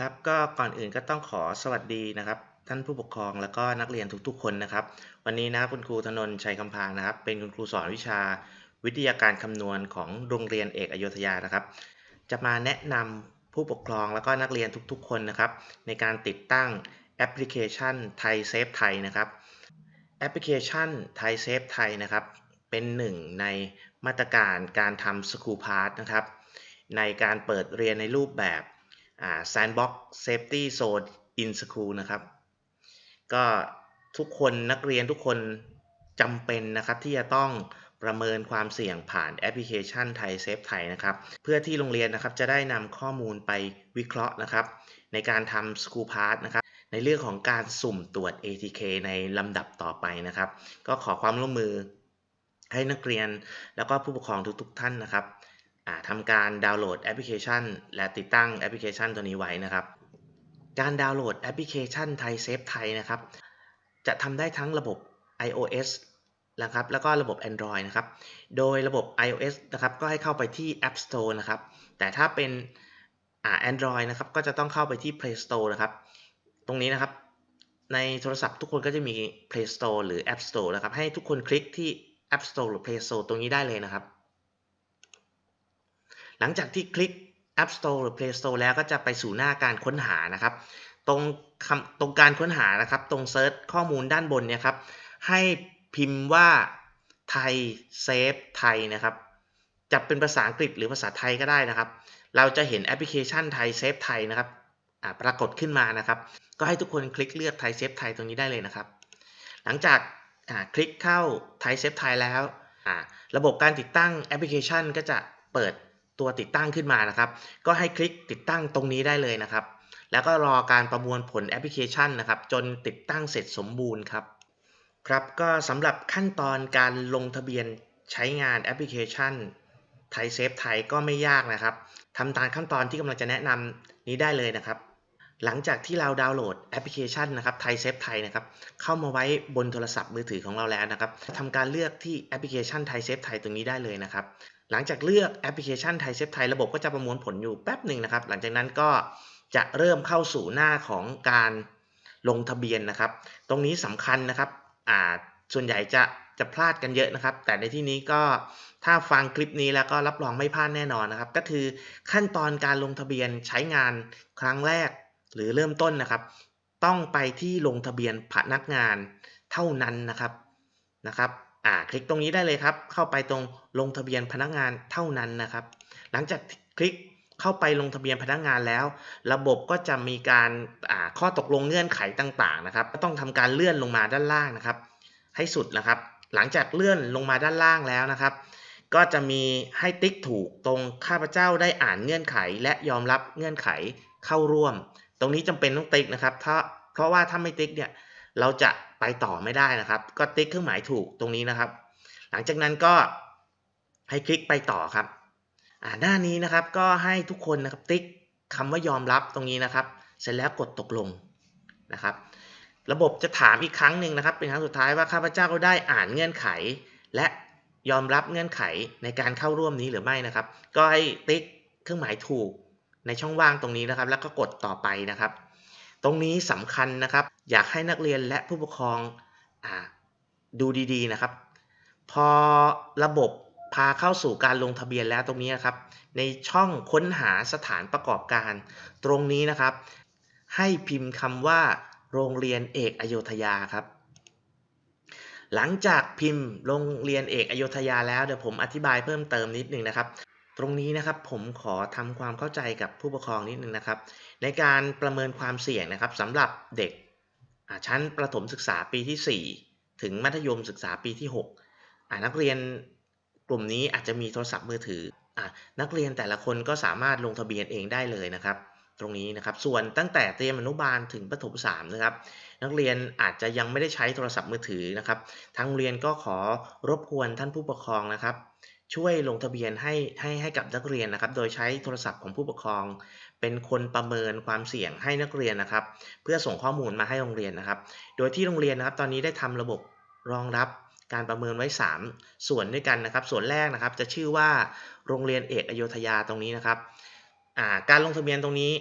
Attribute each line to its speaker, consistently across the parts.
Speaker 1: ครับก็ก่อนอื่นก็ต้องขอสวัสดีนะครับ ท่านผู้ปกครองแล้วก็นักเรียนทุกๆ คนนะครับ วันนี้นะคุณครูธนนท์ชัยคำพางนะครับ เป็นคุณครูสอนวิชาวิทยาการคำนวณของโรงเรียนเอกอโยธยานะครับ จะมาแนะนำผู้ปกครองแล้วก็นักเรียนทุกๆ คนนะครับ ในการติดตั้งแอปพลิเคชันไทยเซฟไทยนะครับแอปพลิเคชันไทยเซฟไทยนะครับ เป็นหนึ่งในมาตรการการทำสกูพาร์ทนะครับในการเปิดเรียนในรูปแบบ อ่า Sandbox Safety Zone in School นะครับ ก็ทุกคนนักเรียนทุกคนจำเป็นนะครับที่จะต้องประเมินความเสี่ยงผ่านแอปพลิเคชันไทยเซฟไทยนะครับ เพื่อที่โรงเรียนนะครับจะได้นำข้อมูลไปวิเคราะห์นะครับ ในการทำ School Pass นะครับในเรื่องของการสุ่มตรวจ ATK ในลำดับต่อไปนะครับ ก็ขอความร่วมมือให้นักเรียนแล้วก็ผู้ปกครองทุกๆท่านนะครับ ทำการดาวน์โหลดแอปพลิเคชัน และติดตั้งแอปพลิเคชันตัวนี้ไว้นะครับ การดาวน์โหลดแอปพลิเคชันไทยเซฟไทยนะครับ จะทำได้ทั้งระบบ iOS นะครับแล้วก็ระบบ Android นะครับ โดยระบบ iOS นะครับก็ให้เข้าไปที่ App Store นะครับ แต่ถ้าเป็นอ่า Android นะครับก็จะต้องเข้าไปที่ Play Store นะครับ ตรงนี้นะครับ ในโทรศัพท์ทุกคนก็จะมี Play Store หรือ App Store นะครับ ให้ทุกคนคลิกที่ App Store หรือ Play Store ตรงนี้ได้เลยนะครับ หลังจากที่คลิก App Store หรือ Play Store แล้วก็จะไปสู่หน้าการค้นหานะครับ ตรงตรงการค้นหานะครับ ตรงเซิร์ชข้อมูลด้านบนเนี่ยครับ ให้พิมพ์ว่าไทยเซฟไทยนะครับ จะเป็นภาษาอังกฤษหรือภาษาไทยก็ได้นะครับ เราจะเห็นแอปพลิเคชันไทยเซฟไทยนะครับปรากฏขึ้นมานะครับ ก็ให้ทุกคนคลิกเลือกไทยเซฟไทยตรงนี้ได้เลยนะครับ หลังจากคลิกเข้าไทยเซฟไทยแล้ว ระบบการติดตั้งแอปพลิเคชันก็จะเปิด ตัวติดตั้งขึ้นมานะครับ ก็ให้คลิกติดตั้งตรงนี้ได้เลยนะครับ แล้วก็รอการประมวลผลแอปพลิเคชันนะครับ จนติดตั้งเสร็จสมบูรณ์ครับ ครับก็สำหรับขั้นตอนการลงทะเบียนใช้งานแอปพลิเคชันไทยเซฟไทยก็ไม่ยากนะครับทำตามขั้นตอนที่กำลังจะแนะนำนี้ได้เลยนะครับ หลังจากที่เราดาวน์โหลดแอปพลิเคชันนะครับไทยเซฟไทยนะครับ เข้ามาไว้บนโทรศัพท์มือถือของเราแล้วนะครับทำการเลือกที่แอปพลิเคชันไทยเซฟไทยตรงนี้ได้เลยนะครับ หลังจากเลือกแอปพลิเคชันไทยเซฟไทยระบบก็จะประมวลผลอยู่แป๊บหนึ่งนะครับ หลังจากนั้นก็จะเริ่มเข้าสู่หน้าของการลงทะเบียนนะครับ ตรงนี้สำคัญนะครับอ่าส่วนใหญ่จะจะพลาดกันเยอะนะครับ แต่ในที่นี้ก็ถ้าฟังคลิปนี้แล้วก็รับรองไม่พลาดแน่นอนนะครับ ก็คือขั้นตอนการลงทะเบียนใช้งานครั้งแรกหรือเริ่มต้นนะครับ ต้องไปที่ลงทะเบียนพนักงานเท่านั้นนะครับนะครับ อ่าคลิกตรงนี้ได้เลยครับ เข้าไปตรงลงทะเบียนพนักงานเท่านั้นนะครับ หลังจากคลิกเข้าไปลงทะเบียนพนักงานแล้ว ระบบก็จะมีการอ่าข้อตกลงเงื่อนไขต่างๆนะครับ ก็ต้องทำการเลื่อนลงมาด้านล่างนะครับ ให้สุดนะครับ หลังจากเลื่อนลงมาด้านล่างแล้วนะครับ ก็จะมีให้ติ๊กถูกตรงข้าพเจ้าได้อ่านเงื่อนไข และยอมรับเงื่อนไขเข้าร่วม ตรงนี้จำเป็นต้องติ๊กนะครับ ถ้าเพราะว่าถ้าไม่ติ๊กเนี่ยเราจะ ไปต่อไม่ได้นะครับ ก็ติ๊กเครื่องหมายถูกตรงนี้นะครับ หลังจากนั้นก็ให้คลิกไปต่อครับอ่าหน้านี้นะครับก็ให้ทุกคนนะครับติ๊กคำว่ายอมรับตรงนี้นะครับ เสร็จแล้วกดตกลงนะครับ ระบบจะถามอีกครั้งหนึ่งนะครับ เป็นครั้งสุดท้ายว่าข้าพเจ้าได้อ่านเงื่อนไข และยอมรับเงื่อนไขในการเข้าร่วมนี้หรือไม่นะครับ ก็ให้ติ๊กเครื่องหมายถูกในช่องว่างตรงนี้นะครับ แล้วก็กดต่อไปนะครับ ตรงนี้สำคัญนะครับ อยากให้นักเรียนและผู้ปกครองอดูดีๆนะครับ พอระบบพาเข้าสู่การลงทะเบียนแล้วตรงนี้นะครับ ในช่องค้นหาสถานประกอบการ ตรงนี้นะครับ ให้พิมพ์คำว่า โรงเรียนเอกอโยธยาครับ หลังจากพิมพ์โรงเรียนเอกอโยธยาแล้วเดี๋ยวผมอธิบายเพิ่มเติมนิดนึงนะครับ ตรงนี้นะครับผมขอทำความเข้าใจกับผู้ปกครองนิดนึงนะครับ ในการประเมินความเสี่ยงนะครับสำหรับเด็ก ชั้นประถมศึกษาปีที่ 4 ถึงมัธยมศึกษาปีที่ 6 นักเรียนกลุ่มนี้อาจจะมีโทรศัพท์มือถืออนักเรียนแต่ละคนก็สามารถลงทะเบียนเองได้เลยนะครับ ตรงนี้นะครับ ส่วนตั้งแต่เตรียมอนุบาลถึงประถมสามนะครับ นักเรียนอาจจะยังไม่ได้ใช้โทรศัพท์มือถือนะครับ ทางเรียนก็ขอรบกวนท่านผู้ปกครองนะครับ ช่วยลงทะเบียนให้ให้ให้กับนักเรียนนะครับ โดยใช้โทรศัพท์ของผู้ปกครอง เป็นคนประเมินความเสี่ยงให้นักเรียนนะครับ เพื่อส่งข้อมูลมาให้โรงเรียนนะครับ โดยที่โรงเรียนนะครับ ตอนนี้ได้ทำระบบรองรับการประเมินไว้ 3 ส่วนด้วยกันนะครับ ส่วนแรกนะครับ จะชื่อว่าโรงเรียนเอกอโยธยาตรงนี้นะครับาการลงทะเบียนตรงนี้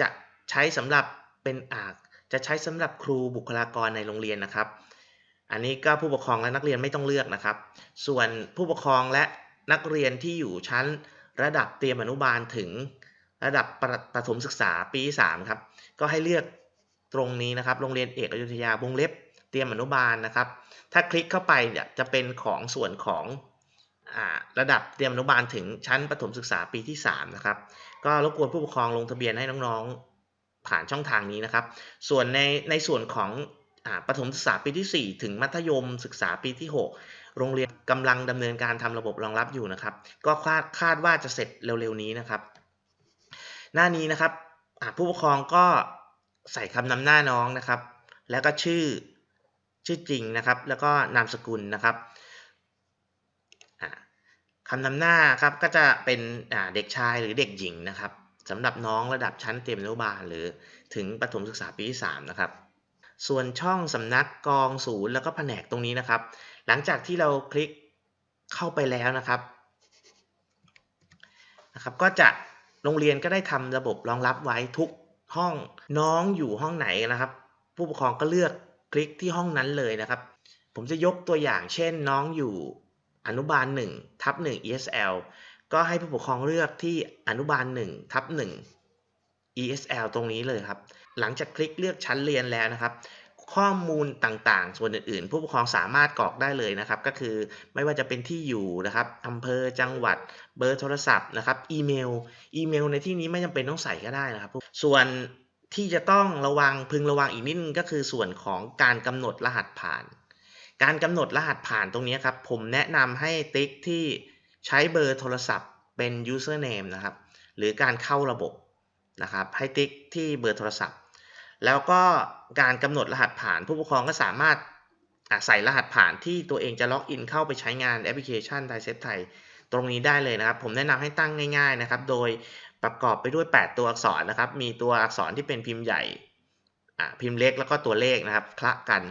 Speaker 1: จะใช้สำหรับเป็นอาจะใช้สำหรับครูบุคลากรในโรงเรียนนะครับ อันนี้ก็ผู้ปกครองและนักเรียนไม่ต้องเลือกนะครับ ส่วนผู้ปกครองและ นักเรียนที่อยู่ชั้นระดับเตรียมอนุบาลถึงระดับประประถมศึกษาปีที่3ครับ ก็ให้เลือกตรงนี้นะครับ โรงเรียนเอกอยุธยาวงเล็บเตรียมอนุบาลนะครับ ถ้าคลิกเข้าไปเนี่ยจะเป็นของส่วนของอ่าระดับเตรียมอนุบาลถึงชั้นประถมศึกษาปีที่ 3 นะครับ ก็รบกวนผู้ปกครองลงทะเบียนให้น้องๆ ผ่านช่องทางนี้นะครับ ส่วนในในส่วนของอ่าประถมศึกษาปีที่ 4 ถึงมัธยมศึกษาปีที่ 6 โรงเรียนกำลังดำเนินการทำระบบรองรับอยู่นะครับ ก็คาดคาดว่าจะเสร็จเร็วๆนี้นะครับ หน้านี้นะครับผู้ปกครองก็ใส่คำนำหน้าน้องนะครับ แล้วก็ชื่อชื่อจริงนะครับ แล้วก็นามสกุลนะครับอ่าคำนำหน้าครับก็จะเป็นเด็กชายหรือเด็กหญิงนะครับสำหรับน้องระดับชั้นเตรียมอนุบาลหรือถึงประถมศึกษาปีที่3นะครับ ส่วนช่องสำนักกองศูนย์แล้วก็แผนกตรงนี้นะครับ หลังจากที่เราคลิกเข้าไปแล้วนะครับนะครับก็จะโรงเรียนก็ได้ทำระบบรองรับไว้ทุกห้องน้องอยู่ห้องไหนนะครับ ผู้ปกครองก็เลือกคลิกที่ห้องนั้นเลยนะครับ ผมจะยกตัวอย่างเช่นน้องอยู่อนุบาล1ทับ1 ESL ก็ให้ผู้ปกครองเลือกที่อนุบาล1ทับ1 ESL ตรงนี้เลยครับ หลังจากคลิกเลือกชั้นเรียนแล้วนะครับ ข้อมูลต่างๆ ส่วนอื่นๆ ผู้ปกครองสามารถกรอกได้เลยนะครับ ก็คือไม่ว่าจะเป็นที่อยู่นะครับอำเภอจังหวัด เบอร์โทรศัพท์นะครับ อีเมล อีเมลในที่นี้ไม่จำเป็นต้องใส่ก็ได้นะครับ ส่วนที่จะต้องระวังพึงระวังอีกนิดก็คือส่วนของการกำหนดรหัสผ่าน การกำหนดรหัสผ่านตรงนี้ครับ ผมแนะนำให้ติ๊กที่ใช้เบอร์โทรศัพท์เป็น username นะครับ หรือการเข้าระบบนะครับ ให้ติ๊กที่เบอร์โทรศัพท์ แล้วก็การกำหนดรหัสผ่านผู้ปกครองก็สามารถใส่รหัสผ่านที่ตัวเองจะล็อกอินเข้าไปใช้งานแอปพลิเคชันไทเซฟไทยตรงนี้ได้เลยนะครับ ผมแนะนำให้ตั้งง่าย ๆนะครับ โดยประกอบไปด้วย 8 ตัวอักษรนะครับ มีตัวอักษรที่เป็นพิมพ์ใหญ่พิมพ์เล็กแล้วก็ตัวเลขนะครับ คละกัน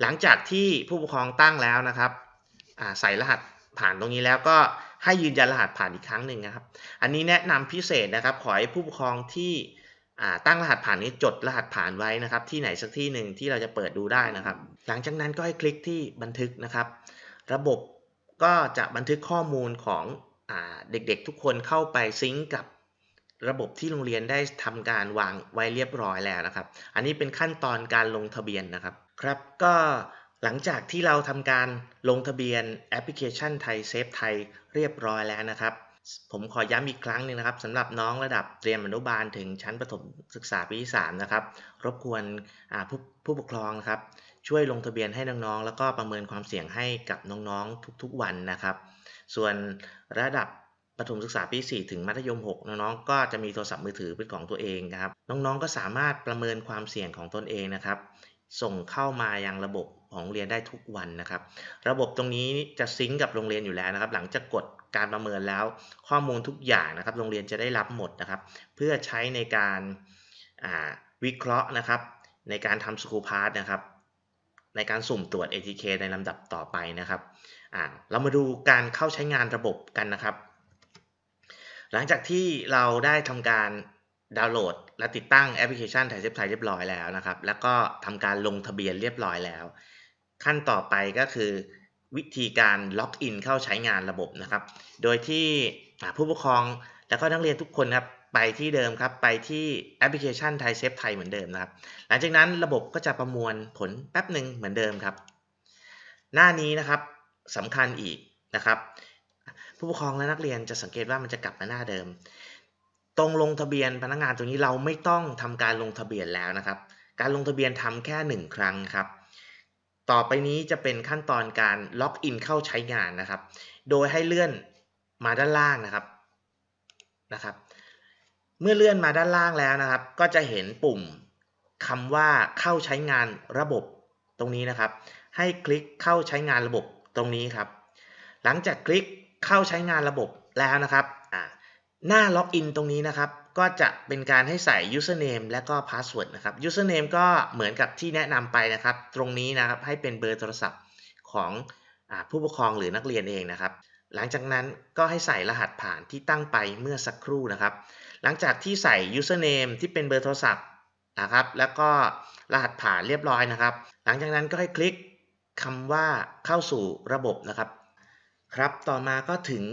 Speaker 1: หลังจากที่ผู้ปกครองตั้งแล้วนะครับใส่รหัสผ่านตรงนี้แล้วก็ให้ยืนยันรหัสผ่านอีกครั้งหนึ่งนะครับ อันนี้แนะนำพิเศษนะครับ ขอให้ผู้ปกครองที่ ตั้งรหัสผ่านนี้จดรหัสผ่านไว้นะครับ ที่ไหนสักที่หนึ่งที่เราจะเปิดดูได้นะครับ หลังจากนั้นก็ให้คลิกที่บันทึกนะครับ ระบบก็จะบันทึกข้อมูลของอเด็กๆทุกคนเข้าไปซิงก์กับระบบที่โรงเรียนได้ทำการวางไว้เรียบร้อยแล้วนะครับ อันนี้เป็นขั้นตอนการลงทะเบียนนะครับ ครับก็หลังจากที่เราทำการลงทะเบียนแอปพลิเคชันไทยเซฟไทยเรียบร้อยแล้วนะครับ ผมขอย้ำอีกครั้งหนึ่งนะครับสำหรับน้องระดับเตรียมอนุบาลถึงชั้นประถมศึกษาปีที่3นะครับ รบกวนผู้ผู้ปกครองนะครับ ช่วยลงทะเบียนให้น้องๆ แล้วก็ประเมินความเสี่ยงให้กับน้องๆ ทุกๆ วันนะครับ ส่วนระดับประถมศึกษาปี 4 ถึงมัธยม 6 น้องๆ ก็จะมีโทรศัพท์มือถือเป็นของตัวเองครับ น้องๆ ก็สามารถประเมินความเสี่ยงของตนเองนะครับ ส่งเข้ามายังระบบ ของโรงเรียนได้ทุกวันนะครับ ระบบตรงนี้จะซิงกับโรงเรียนอยู่แล้วนะครับ หลังจากกดการประเมินแล้วข้อมูลทุกอย่างนะครับ โรงเรียนจะได้รับหมดนะครับ เพื่อใช้ในการวิเคราะห์นะครับ ในการทำสกูพาร์ตนะครับในการสุ่มตรวจ ATK ในลำดับต่อไปนะครับเรามาดูการเข้าใช้งานระบบกันนะครับ หลังจากที่เราได้ทำการดาวน์โหลด และติดตั้งแอปพลิเคชันไทยเซฟไทยเรียบร้อยแล้วนะครับ แล้วก็ทำการลงทะเบียนเรียบร้อยแล้ว ขั้นต่อไปก็คือวิธีการล็อกอินเข้าใช้งานระบบนะครับ โดยที่ผู้ปกครองและก็นักเรียนทุกคนครับไปที่เดิมครับไปที่แอปพลิเคชันไทยเซฟไทยเหมือนเดิมนะครับ หลังจากนั้นระบบก็จะประมวลผลแป๊บหนึ่งเหมือนเดิมครับ หน้านี้นะครับสำคัญอีกนะครับ ผู้ปกครองและนักเรียนจะสังเกตว่ามันจะกลับมาหน้าเดิม ตรงลงทะเบียนพนักงานตรงนี้เราไม่ต้องทำการลงทะเบียนแล้วนะครับ การลงทะเบียนทำแค่หนึ่งครั้งครับ ต่อไปนี้จะเป็นขั้นตอนการล็อกอินเข้าใช้งานนะครับ โดยให้เลื่อนมาด้านล่างนะครับนะครับ เมื่อเลื่อนมาด้านล่างแล้วนะครับ ก็จะเห็นปุ่มคำว่าเข้าใช้งานระบบตรงนี้นะครับ ให้คลิกเข้าใช้งานระบบตรงนี้ครับ หลังจากคลิกเข้าใช้งานระบบแล้วนะครับหน้าล็อกอินตรงนี้นะครับ ก็จะเป็นการให้ใส่ username และก็ password นะครับ username ก็เหมือนกับที่แนะนำไปนะครับ ตรงนี้นะครับให้เป็นเบอร์โทรศัพท์ของอผู้ปกครองหรือนักเรียนเองนะครับ หลังจากนั้นก็ให้ใส่รหัสผ่านที่ตั้งไปเมื่อสักครู่นะครับ หลังจากที่ใส่ username ที่เป็นเบอร์โทรศัพท์นะครับ แล้วก็รหัสผ่านเรียบร้อยนะครับ หลังจากนั้นก็ให้คลิกคำว่าเข้าสู่ระบบนะครับ ครับ ต่อมาก็ถึง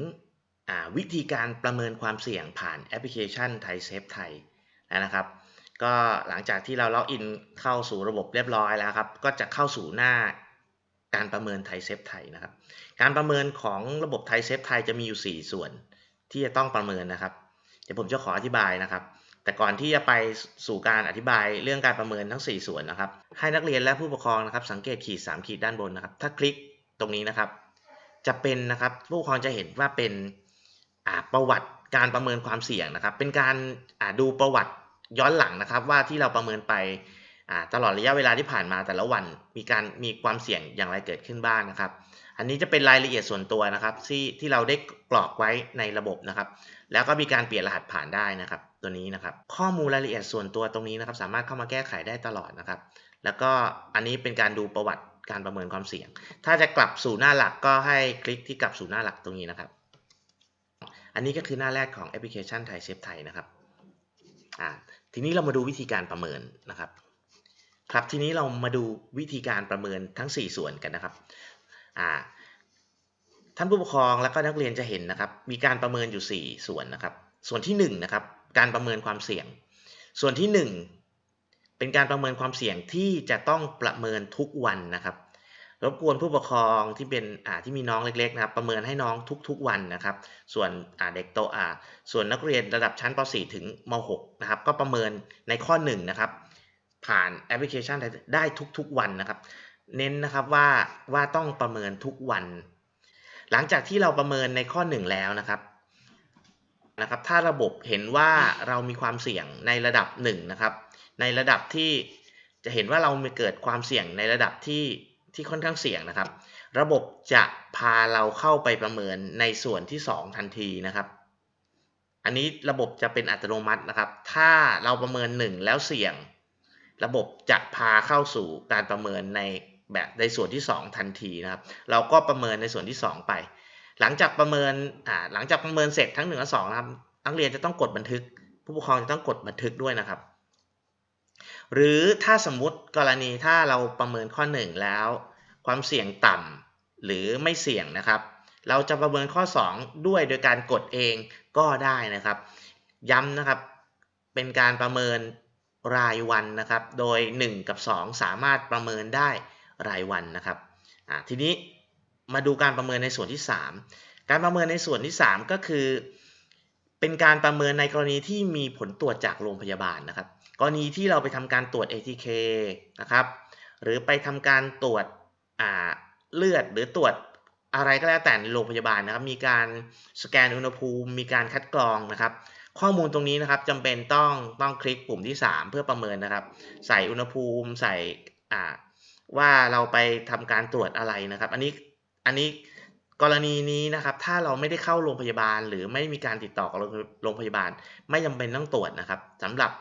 Speaker 1: วิธีการประเมินความเสี่ยงผ่านแอปพลิเคชันไทยเซฟไทยนะครับ ก็หลังจากที่เราล็อกอินเข้าสู่ระบบเรียบร้อยแล้วครับ ก็จะเข้าสู่หน้าการประเมินไทยเซฟไทยนะครับ การประเมินของระบบไทยเซฟไทยจะมีอยู่ 4 ส่วนที่จะต้องประเมินนะครับ เดี๋ยวผมจะขออธิบายนะครับ แต่ก่อนที่จะไปสู่การอธิบายเรื่องการประเมินทั้ง 4 ส่วนนะครับ ให้นักเรียนและผู้ปกครองนะครับ สังเกตขีด 3 ขีดด้านบนนะครับ ถ้าคลิกตรงนี้นะครับ จะเป็นนะครับผู้ปกครองจะเห็นว่าเป็น ประวัติการประเมินความเสี่ยงนะครับ เป็นการอ่าดูประวัติย้อนหลังนะครับ ว่าที่เราประเมินไปอ่าตลอดระยะเวลาที่ผ่านมาแต่ละวันมีการมีความเสี่ยงอย่างไรเกิดขึ้นบ้างนะครับ อันนี้จะเป็นรายละเอียดส่วนตัวนะครับ ที่ที่เราได้กรอกไว้ในระบบนะครับ แล้วก็มีการเปลี่ยนรหัสผ่านได้นะครับ ตัวนี้นะครับ ข้อมูลรายละเอียดส่วนตัวตรงนี้นะครับ สามารถเข้ามาแก้ไขได้ตลอดนะครับ แล้วก็อันนี้เป็นการดูประวัติการประเมินความเสี่ยง ถ้าจะกลับสู่หน้าหลักก็ให้คลิกที่กลับสู่หน้าหลักตรงนี้นะครับ อันนี้ก็คือหน้าแรกของแอปพลิเคชันไทยเซฟไทยนะครับอ่าทีนี้เรามาดูวิธีการประเมินนะครับ ครับทีนี้เรามาดูวิธีการประเมินทั้ง 4 ส่วนกันนะครับอ่าท่านผู้ปกครองและก็นักเรียนจะเห็นนะครับ มีการประเมินอยู่ 4 ส่วนนะครับ ส่วนที่1นะครับการประเมินความเสี่ยง ส่วนที่ 1 เป็นการประเมินความเสี่ยงที่จะต้องประเมินทุกวันนะครับ รบกวนผู้ปกครองที่เป็นอ่าที่มีน้องเล็กๆนะครับประเมินให้น้องทุกๆวันนะครับ ส่วนอ่าเด็กโตอ่าส่วนนักเรียนระดับชั้นป .4 ถึงม .6 นะครับก็ประเมินในข้อ1นะครับผ่านแอปพลิเคชันได้ทุกๆวันนะครับ เน้นนะครับว่าว่าต้องประเมินทุกวัน หลังจากที่เราประเมินในข้อ 1 แล้วนะครับนะครับ ถ้าระบบเห็นว่าเรามีความเสี่ยงในระดับ1นะครับในระดับที่จะเห็นว่าเรามีเกิดความเสี่ยงในระดับที่ ที่ค่อนข้างเสี่ยงนะครับ ระบบจะพาเราเข้าไปประเมินในส่วนที่ 2 ทันทีนะครับ อันนี้ระบบจะเป็นอัตโนมัตินะครับ ถ้าเราประเมิน 1 แล้วเสี่ยง ระบบจะพาเข้าสู่การประเมินในแบบในส่วนที่ 2 ทันทีนะครับ เราก็ประเมินในส่วนที่ 2 ไป หลังจากประเมินอ่าหลังจากประเมินเสร็จทั้ง1และ2นะครับนักเรียนจะต้องกดบันทึก ผู้ปกครองจะต้องกดบันทึกด้วยนะครับ หรือถ้าสมมติกรณีถ้าเราประเมินข้อ 1 แล้ว ความเสี่ยงต่ำหรือไม่เสี่ยงนะครับ เราจะประเมินข้อ 2 ด้วยโดยการกดเองก็ได้นะครับ ย้ำนะครับเป็นการประเมินรายวันนะครับ โดย 1 กับ 2 สามารถประเมินได้รายวันนะครับทีนี้มาดูการประเมินในส่วนที่ 3 การประเมินในส่วนที่ 3 ก็คือ เป็นการประเมินในกรณีที่มีผลตรวจจากโรงพยาบาลนะครับ กรณีที่เราไปทำการตรวจ ATK นะครับ หรือไปทำการตรวจเลือดหรือตรวจอะไรก็แล้วแต่ในโรงพยาบาลนะครับ มีการสแกนอุณหภูมิ มีการคัดกรองนะครับ ข้อมูลตรงนี้นะครับจำเป็นต้องต้องคลิกปุ่มที่ 3 เพื่อประเมินนะครับ ใส่อุณหภูมิใส่ว่าเราไปทำการตรวจอะไรนะครับ อันนี้อันนี้กรณีนี้นะครับ ถ้าเราไม่ได้เข้าโรงพยาบาล หรือไม่มีการติดต่อกับโรงพยาบาล ไม่จำเป็นต้องตรวจนะครับสำหรับ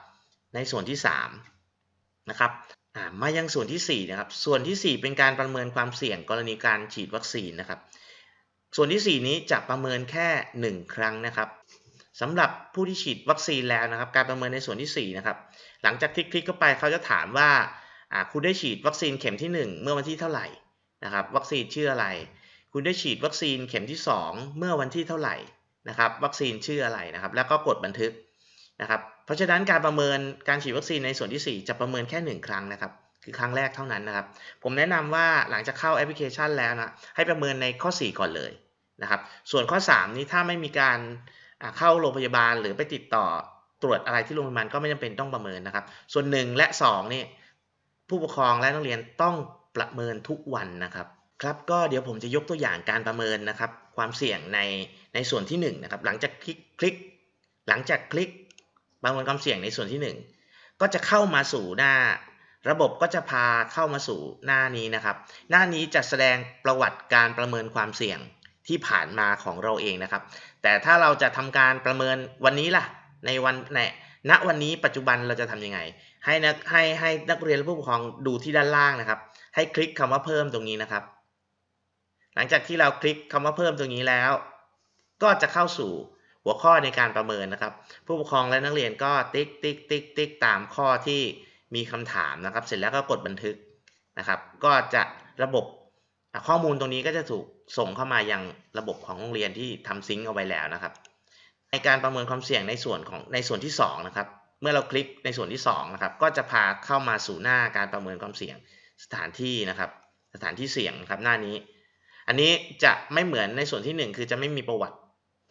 Speaker 1: ในส่วนที่3นะครับมายังส่วนที่ 4 นะครับ ส่วนที่ 4 เป็นการประเมินความเสี่ยงกรณีการฉีดวัคซีนนะครับ ส่วนที่ 4 นี้จะประเมินแค่ 1 ครั้งนะครับสำหรับผู้ที่ฉีดวัคซีนแล้วนะครับ การประเมินในส่วนที่ 4 นะครับ หลังจากคลิกคลิกเข้าไปเขาจะถามว่าอ่าคุณได้ฉีดวัคซีนเข็มที่ 1 เมื่อวันที่เท่าไหร่นะครับ วัคซีนชื่ออะไร คุณได้ฉีดวัคซีนเข็มที่ 2 เมื่อวันที่เท่าไหร่นะครับ วัคซีนชื่ออะไรนะครับ แล้วก็กดบันทึก นะครับเพราะฉะนั้นการประเมินการฉีดวัคซีนในส่วนที่ 4 จะประเมินแค่ 1 ครั้งนะครับ คือครั้งแรกเท่านั้นนะครับ ผมแนะนำว่าหลังจากเข้าแอปพลิเคชันแล้วนะให้ประเมินในข้อ 4 ก่อนเลยนะครับ ส่วนข้อ 3 นี้ถ้าไม่มีการเข้าโรงพยาบาลหรือไปติดต่อตรวจอะไรที่โรงพยาบาลก็ไม่จำเป็นต้องประเมินนะครับ ส่วน 1 และ 2 นี่ผู้ปกครองและนักเรียนต้องประเมินทุกวันนะครับครับก็เดี๋ยวผมจะยกตัวอย่างการประเมินนะครับ ความเสี่ยงในในส่วนที่1นะครับหลังจากคลิกคลิก หลังจากคลิก ประเมินความเสี่ยงในส่วนที่ 1 ก็จะเข้ามาสู่หน้า ระบบก็จะพาเข้ามาสู่หน้านี้นะครับ หน้านี้จะแสดงประวัติการประเมินความเสี่ยงที่ผ่านมาของเราเองนะครับ แต่ถ้าเราจะทำการประเมินวันนี้ล่ะ ในวันในณวันนี้ปัจจุบันเราจะทำยังไง ให้นักให้ให้นักเรียนและผู้ปกครองดูที่ด้านล่างนะครับ ให้คลิกคำว่าเพิ่มตรงนี้นะครับ หลังจากที่เราคลิกคำว่าเพิ่มตรงนี้แล้ว ก็จะเข้าสู่ หัวข้อในการประเมินนะครับ ผู้ปกครองและนักเรียนก็ติ๊กติ๊กติ๊กติ๊กตามข้อที่มีคำถามนะครับ เสร็จแล้วก็กดบันทึกนะครับ ก็จะระบบข้อมูลตรงนี้ก็จะถูกส่งเข้ามายังระบบของโรงเรียนที่ทำซิงก์เอาไว้แล้วนะครับ ในการประเมินความเสี่ยงในส่วนของในส่วนที่2นะครับเมื่อเราคลิกในส่วนที่2นะครับก็จะพาเข้ามาสู่หน้าการประเมินความเสี่ยงสถานที่นะครับ สถานที่เสี่ยงครับหน้านี้ อันนี้จะไม่เหมือนในส่วนที่ 1 คือจะไม่มีประวัติ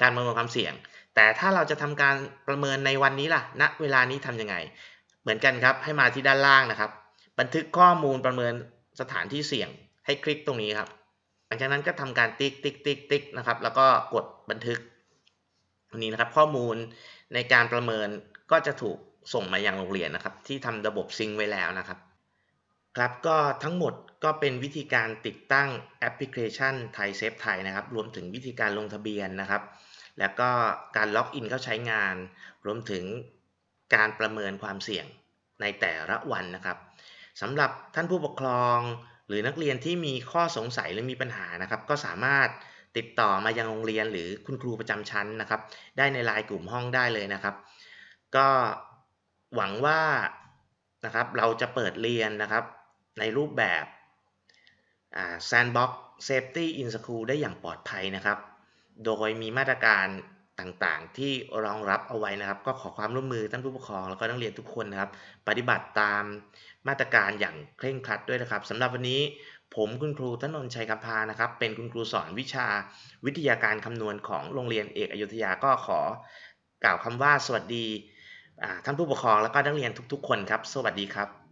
Speaker 1: การประเมินความเสี่ยง แต่ถ้าเราจะทำการประเมินในวันนี้ล่ะณเวลานี้ทำยังไง เหมือนกันครับให้มาที่ด้านล่างนะครับ บันทึกข้อมูลประเมินสถานที่เสี่ยง ให้คลิกตรงนี้ครับ หลังจากนั้นก็ทำการติ๊กติ๊กติ๊กติ๊กนะครับแล้วก็กดบันทึกตรงนี้นะครับ ข้อมูลในการประเมินก็จะถูกส่งมายังโรงเรียนนะครับ ที่ทำระบบซิงไว้แล้วนะครับ ครับก็ทั้งหมดก็เป็นวิธีการติดตั้งแอปพลิเคชันไทยเซฟไทยนะครับ รวมถึงวิธีการลงทะเบียนนะครับ แล้วก็การล็อกอินเข้าใช้งาน รวมถึงการประเมินความเสี่ยงในแต่ละวันนะครับสำหรับท่านผู้ปกครอง หรือนักเรียนที่มีข้อสงสัยหรือมีปัญหานะครับ ก็สามารถติดต่อมายังโรงเรียนหรือคุณครูประจำชั้นนะครับ ได้ในไลน์กลุ่มห้องได้เลยนะครับ ก็หวังว่านะครับเราจะเปิดเรียนนะครับ ในรูปแบบ Sandbox Safety in School ได้อย่างปลอดภัยนะครับ โดยมีมาตรการต่างๆ ที่รองรับเอาไว้นะครับ ก็ขอความร่วมมือท่านผู้ปกครองแล้วก็นักเรียนทุกคนนะครับ ปฏิบัติตามมาตรการอย่างเคร่งครัดด้วยนะครับสำหรับวันนี้ผมคุณครูธนนท์ชัยคำพานะครับ เป็นคุณครูสอนวิชาวิทยาการคำนวณของโรงเรียนเอกอยุธยาก็ขอกล่าวคำว่าสวัสดีท่านผู้ปกครองแล้วก็นักเรียนทุกๆ คนครับ สวัสดีครับ